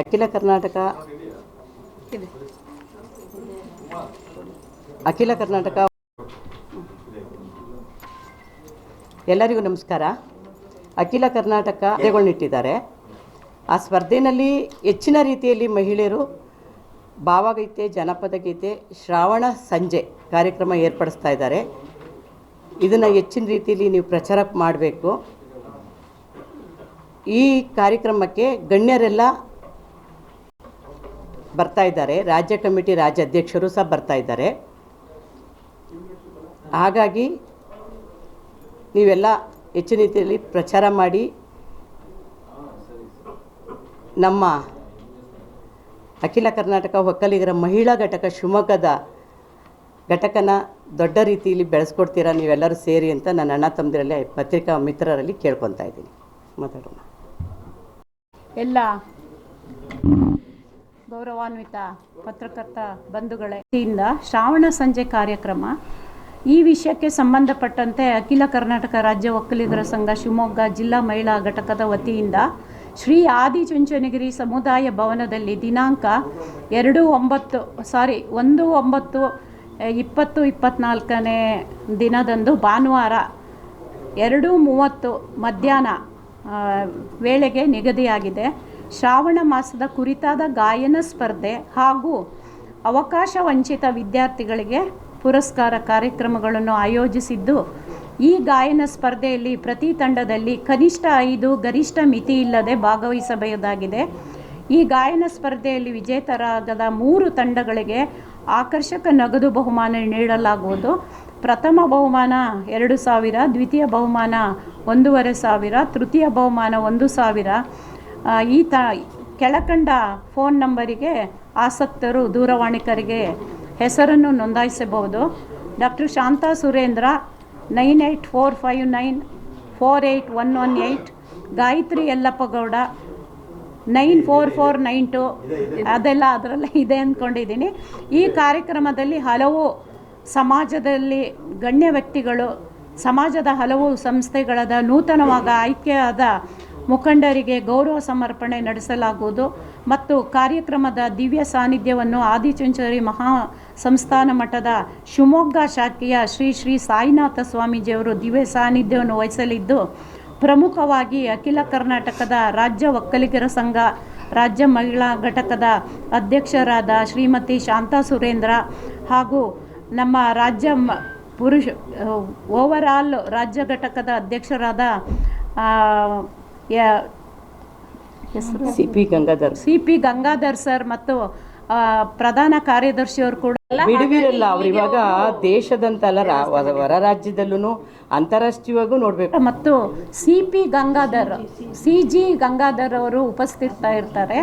ಅಖಿಲ ಕರ್ನಾಟಕ ಅಖಿಲ ಕರ್ನಾಟಕ ಎಲ್ಲರಿಗೂ ನಮಸ್ಕಾರ. ಅಖಿಲ ಕರ್ನಾಟಕ ಸ್ಪರ್ಧೆಗಳನ್ನಿಟ್ಟಿದ್ದಾರೆ ಆ ಸ್ಪರ್ಧೆಯಲ್ಲಿ ಹೆಚ್ಚಿನ ರೀತಿಯಲ್ಲಿ ಮಹಿಳೆಯರು ಭಾವಗೀತೆ, ಜನಪದ ಗೀತೆ, ಶ್ರಾವಣ ಸಂಜೆ ಕಾರ್ಯಕ್ರಮ ಏರ್ಪಡಿಸ್ತಾ ಇದ್ದಾರೆ. ಇದನ್ನು ಹೆಚ್ಚಿನ ರೀತಿಯಲ್ಲಿ ನೀವು ಪ್ರಚಾರ ಮಾಡಬೇಕು. ಈ ಕಾರ್ಯಕ್ರಮಕ್ಕೆ ಗಣ್ಯರೆಲ್ಲ ಬರ್ತಾ ಇದ್ದಾರೆ. ರಾಜ್ಯ ಕಮಿಟಿ ರಾಜ್ಯಾಧ್ಯಕ್ಷರು ಸಹ ಬರ್ತಾ ಇದ್ದಾರೆ. ಹಾಗಾಗಿ ನೀವೆಲ್ಲ ಹೆಚ್ಚಿನ ರೀತಿಯಲ್ಲಿ ಪ್ರಚಾರ ಮಾಡಿ ನಮ್ಮ ಅಖಿಲ ಕರ್ನಾಟಕ ಒಕ್ಕಲಿಗರ ಮಹಿಳಾ ಘಟಕ ಶಿವಮೊಗ್ಗದ ಘಟಕನ ದೊಡ್ಡ ರೀತಿಯಲ್ಲಿ ಬೆಳೆಸ್ಕೊಡ್ತೀರಾ ನೀವೆಲ್ಲರೂ ಸೇರಿ ಅಂತ ನನ್ನ ಅಣ್ಣ ತಮ್ಮದಿರಲ್ಲಿ ಪತ್ರಿಕಾ ಮಿತ್ರರಲ್ಲಿ ಕೇಳ್ಕೊತಾ ಇದ್ದೀನಿ. ಮಾತಾಡೋಣ. ಎಲ್ಲ ಗೌರವಾನ್ವಿತ ಪತ್ರಕರ್ತ ಬಂಧುಗಳೇ. ವತಿಯಿಂದ ಶ್ರಾವಣ ಸಂಜೆ ಕಾರ್ಯಕ್ರಮ. ಈ ವಿಷಯಕ್ಕೆ ಸಂಬಂಧಪಟ್ಟಂತೆ ಅಖಿಲ ಕರ್ನಾಟಕ ರಾಜ್ಯ ಒಕ್ಕಲಿಗರ ಸಂಘ ಶಿವಮೊಗ್ಗ ಜಿಲ್ಲಾ ಮಹಿಳಾ ಘಟಕದ ವತಿಯಿಂದ ಶ್ರೀ ಆದಿಚುಂಚನಗಿರಿ ಸಮುದಾಯ ಭವನದಲ್ಲಿ ದಿನಾಂಕ ಎರಡು ಒಂಬತ್ತು, ಸಾರಿ, ಒಂದು ಒಂಬತ್ತು, ಇಪ್ಪತ್ತು ಇಪ್ಪತ್ತ್ನಾಲ್ಕನೇ ದಿನದಂದು ಭಾನುವಾರ ಎರಡು ಮೂವತ್ತು ಮಧ್ಯಾಹ್ನ ವೇಳೆಗೆ ನಿಗದಿಯಾಗಿದೆ. ಶ್ರಾವಣ ಮಾಸದ ಕುರಿತಾದ ಗಾಯನ ಸ್ಪರ್ಧೆ ಹಾಗೂ ಅವಕಾಶ ವಂಚಿತ ವಿದ್ಯಾರ್ಥಿಗಳಿಗೆ ಪುರಸ್ಕಾರ ಕಾರ್ಯಕ್ರಮಗಳನ್ನು ಆಯೋಜಿಸಿದ್ದು, ಈ ಗಾಯನ ಸ್ಪರ್ಧೆಯಲ್ಲಿ ಪ್ರತಿ ತಂಡದಲ್ಲಿ ಕನಿಷ್ಠ ಐದು, ಗರಿಷ್ಠ ಮಿತಿ ಇಲ್ಲದೆ ಭಾಗವಹಿಸಬಹುದಾಗಿದೆ. ಈ ಗಾಯನ ಸ್ಪರ್ಧೆಯಲ್ಲಿ ವಿಜೇತರಾಗದ ಮೂರು ತಂಡಗಳಿಗೆ ಆಕರ್ಷಕ ನಗದು ಬಹುಮಾನ ನೀಡಲಾಗುವುದು. ಪ್ರಥಮ ಬಹುಮಾನ ಎರಡು ಸಾವಿರ, ದ್ವಿತೀಯ ಬಹುಮಾನ ಒಂದೂವರೆ ಸಾವಿರ, ತೃತೀಯ ಬಹುಮಾನ ಒಂದು ಸಾವಿರ ಆ, ಈ ತ ಕೆಳಕಂಡ ಫೋನ್ ನಂಬರಿಗೆ ಆಸಕ್ತರು ದೂರವಾಣಿಕರಿಗೆ ಹೆಸರನ್ನು ನೋಂದಾಯಿಸಬಹುದು. Doctor Shanta Surendra nine eight four five nine four eight one one eight Gayatri Yellappa Gowda nine four four nine two ಅದೆಲ್ಲ ಅದರಲ್ಲೇ ಇದೆ ಅಂದ್ಕೊಂಡಿದ್ದೀನಿ. ಈ ಕಾರ್ಯಕ್ರಮದಲ್ಲಿ ಹಲವು ಸಮಾಜದಲ್ಲಿ ಗಣ್ಯ ವ್ಯಕ್ತಿಗಳು ಸಮಾಜದ ಹಲವು ಸಂಸ್ಥೆಗಳಾದ ನೂತನವಾಗ ಆಯ್ಕೆಯಾದ ಮುಖಂಡರಿಗೆ ಗೌರವ ಸಮರ್ಪಣೆ ನಡೆಸಲಾಗುವುದು ಮತ್ತು ಕಾರ್ಯಕ್ರಮದ ದಿವ್ಯ ಸಾನ್ನಿಧ್ಯವನ್ನು ಆದಿಚುಂಚರಿ ಮಹಾ ಸಂಸ್ಥಾನ ಮಠದ ಶಿವಮೊಗ್ಗ ಶಾಖೆಯ ಶ್ರೀ ಶ್ರೀ ಸಾಯಿನಾಥ ಸ್ವಾಮೀಜಿಯವರು ದಿವ್ಯ ಸಾನ್ನಿಧ್ಯವನ್ನು ವಹಿಸಲಿದ್ದು, ಪ್ರಮುಖವಾಗಿ ಅಖಿಲ ಕರ್ನಾಟಕದ ರಾಜ್ಯ ಒಕ್ಕಲಿಗರ ಸಂಘ, ರಾಜ್ಯ ಮಹಿಳಾ ಘಟಕದ ಅಧ್ಯಕ್ಷರಾದ ಶ್ರೀಮತಿ ಶಾಂತಾ ಸುರೇಂದ್ರ ಹಾಗೂ ನಮ್ಮ ರಾಜ್ಯ ಪುರುಷ, ಓವರಾಲ್ ರಾಜ್ಯ ಘಟಕದ ಅಧ್ಯಕ್ಷರಾದ C P Gangadhar C P Gangadhar sir ಮತ್ತು ಪ್ರಧಾನ ಕಾರ್ಯದರ್ಶಿಯವರು ಕೂಡ ಬಿಡುವಿರಲ್ಲ ಅವ್ರು ಇವಾಗ ದೇಶದಂತಲ್ಲ ಹೊರ ಹೊರ ರಾಜ್ಯದಲ್ಲೂ ಅಂತಾರಾಷ್ಟ್ರೀಯವಾಗೂ ನೋಡಬೇಕು. ಮತ್ತು C P Gangadhar C G Gangadhar ಅವರು ಉಪಸ್ಥಿತ ಇರ್ತಾರೆ.